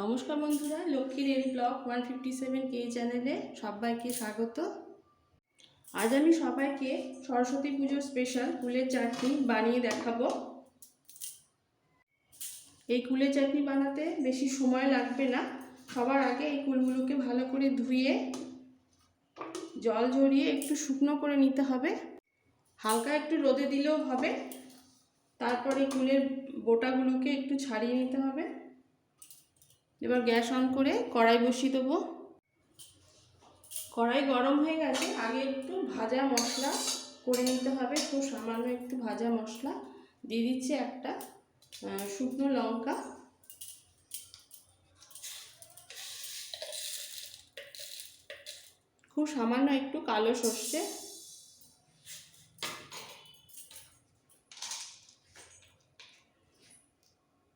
নমস্কার বন্ধুরা, Lakshmi rail blog one fifty seven কে চ্যানেলে সবাইকে স্বাগত। আজ আমি সবাইকে সরস্বতী পুজোর স্পেশাল কুলের চাটনি বানিয়ে দেখাবো। এই কুলের চাটনি বানাতে বেশি সময় লাগবে না। সবার আগে এই কুলগুলোকে ভালো করে ধুয়ে জল ঝরিয়ে একটু শুকনো করে নিতে হবে। হালকা একটু রোদে দিলেও হবে। তারপরে কুলের বোটাগুলোকে একটু ছাড়িয়ে নিতে হবে। এবার গ্যাস অন করে কড়াই বসিয়ে দেবো। কড়াই গরম হয়ে গেছে, আগে একটু ভাজা মশলা করে নিতে হবে খুব সামান্য একটু ভাজা মশলা। দিয়ে দিচ্ছি একটা শুকনো লঙ্কা। খুব সামান্য একটু কালো সর্ষে।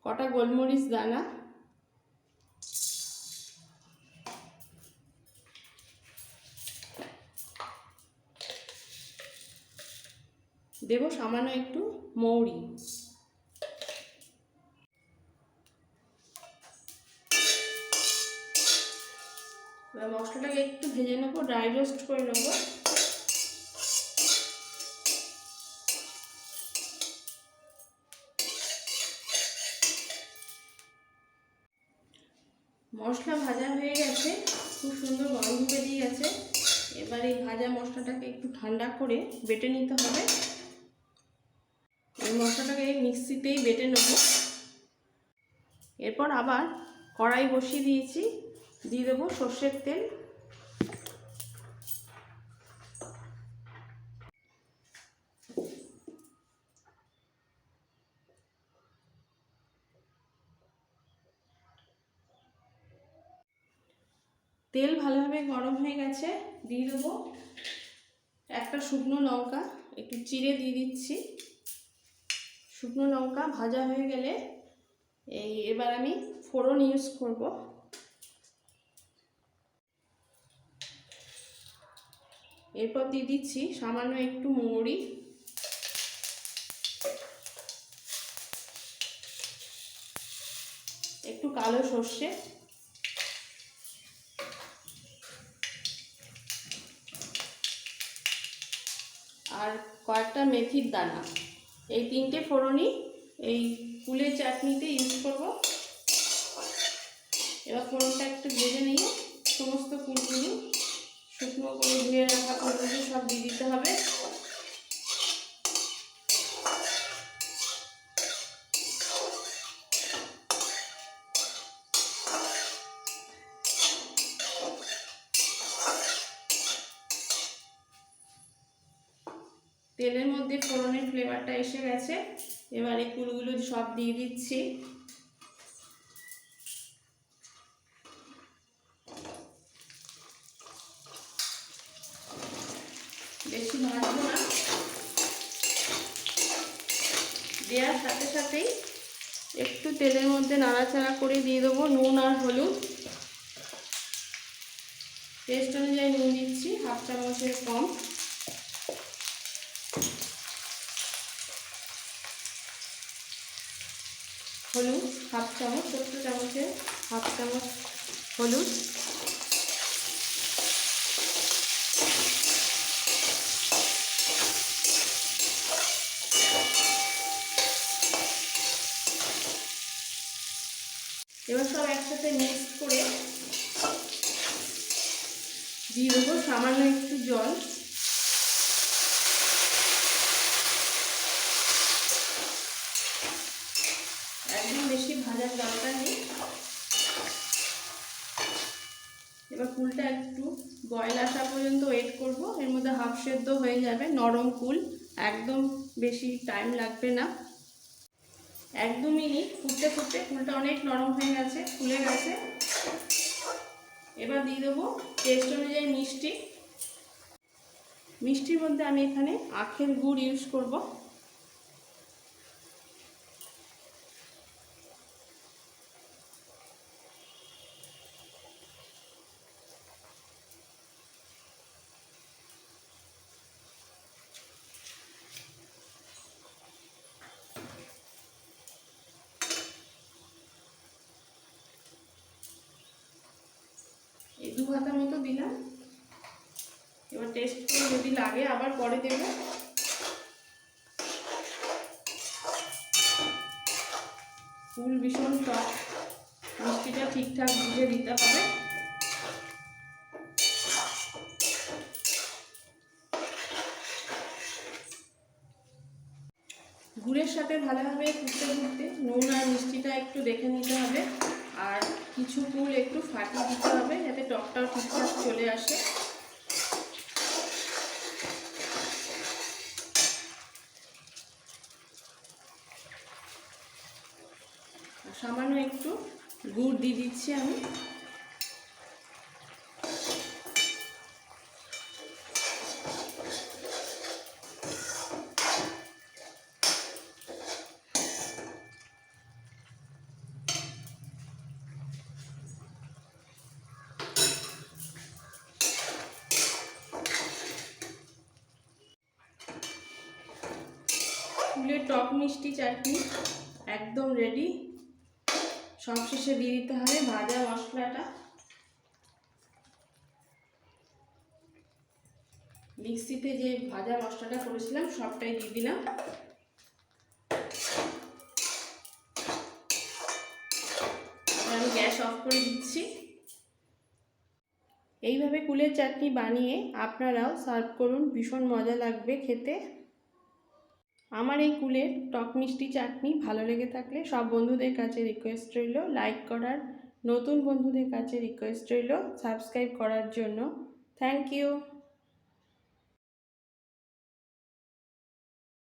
কটা গোলমরিচ দানা। দেব সামান্য একটু মৌরি। মশলাটাকে একটু ভেজে নেব ড্রাই রোস্ট করে নেব। মশলা ভাজা হয়ে গেছে, খুব সুন্দর গন্ধ বেরিয়ে গেছে এবার এই ভাজা মশলাটাকে একটু ঠান্ডা করে বেটে নিতে হবে। মশলাটাকে মিক্সিতেই বেটে নেব। এরপর আবার কড়াই বসিয়ে দিয়েছি। দিয়ে দেবো সর্ষের তেল। তেল ভালোভাবে গরম হয়ে গেছে। দিয়ে দেবো একটা শুকনো লঙ্কা, একটু চিড়ে দিয়ে দিচ্ছি। শুকনো লঙ্কা ভাজা হয়ে গেলে এই এবার আমি ফোড়ন ইউজ করব। এরপর দিয়ে দিচ্ছি সামান্য একটু মৌরি। একটু কালো সর্ষে। আর কয়েকটা মেথির দানা। এই তিনটে ফোড়নই এই কুলের চাটনিতে ইউজ করব। এবার ফোড়নটা একটু ভেজে নিয়ে সমস্ত তেলের মধ্যে ফোড়নের ফ্লেভারটা এসে গেছে। এবার কুলগুলো সব দিয়ে দিচ্ছি। বেশি ভাজবো না। দেওয়ার সাথে সাথেই একটু তেলের মধ্যে নাড়াচাড়া করে দিয়ে দেবো, নুন আর হলুদ। টেস্ট অনুযায়ী নুন দিচ্ছি, হাফ চামচের কম। হলুদ, হাফ চামচ, ছোট্ট চামচে হাফ চামচ হলুদ। এবার সব একসাথে মিক্স করে দিয়ে দেবো সামান্য একটু জল একদম বেশি ভাজার দরকার নেই এবার কুলটা একটু বয়েল আসা পর্যন্ত ওয়েট করব। এর মধ্যে হাফ সেদ্ধ হয়ে যাবে, নরম কুল। একদম বেশি টাইম লাগবে না। এক দু মিনিট ফুটতে ফুটতে কুলটা অনেক নরম হয়ে গেছে, ফুলে গেছে। এবার দিয়ে দেবো টেস্ট অনুযায়ী মিষ্টি। মিষ্টির মধ্যে আমি এখানে আখের গুড় ইউজ করব। হাতা মতো দিলাম। এবার টেস্ট করে যদি লাগে, আবার পরে দেবো। ফুল ভীষণ টক। মিষ্টিটা ঠিকঠাক বুঝে দিতে হবে। গুড়ের সাথে ভালোভাবে ফুটতে ফুটতে নুন আর মিষ্টিটা একটু দেখে নিতে হবে। আর কিছু ফুল একটু ফাটিয়ে দিতে হবে যাতে টকটাও ঠিকঠাক চলে আসে। সামান্য একটু গুড় দিয়ে দিচ্ছি আমি। ফুলের টক মিষ্টি চাটনি, একদম রেডি সবশেষে দিয়ে দিতে হবে ভাজা মশলাটা। মিক্সিতে যে ভাজা মশলাটা করেছিলাম, সবটাই দিয়ে দিলাম। আমি গ্যাস অফ করে দিচ্ছি। এইভাবে কুলের চাটনি বানিয়ে আপনারাও সার্ভ করুন, ভীষণ মজা লাগবে খেতে। আমার এই কুলের টক মিষ্টি চাটনি ভালো লেগে থাকলে সব বন্ধুদের কাছে রিকোয়েস্ট রইল। লাইক করার নতুন বন্ধুদের কাছে রিকোয়েস্ট রইল। সাবস্ক্রাইব করার জন্য। Thank you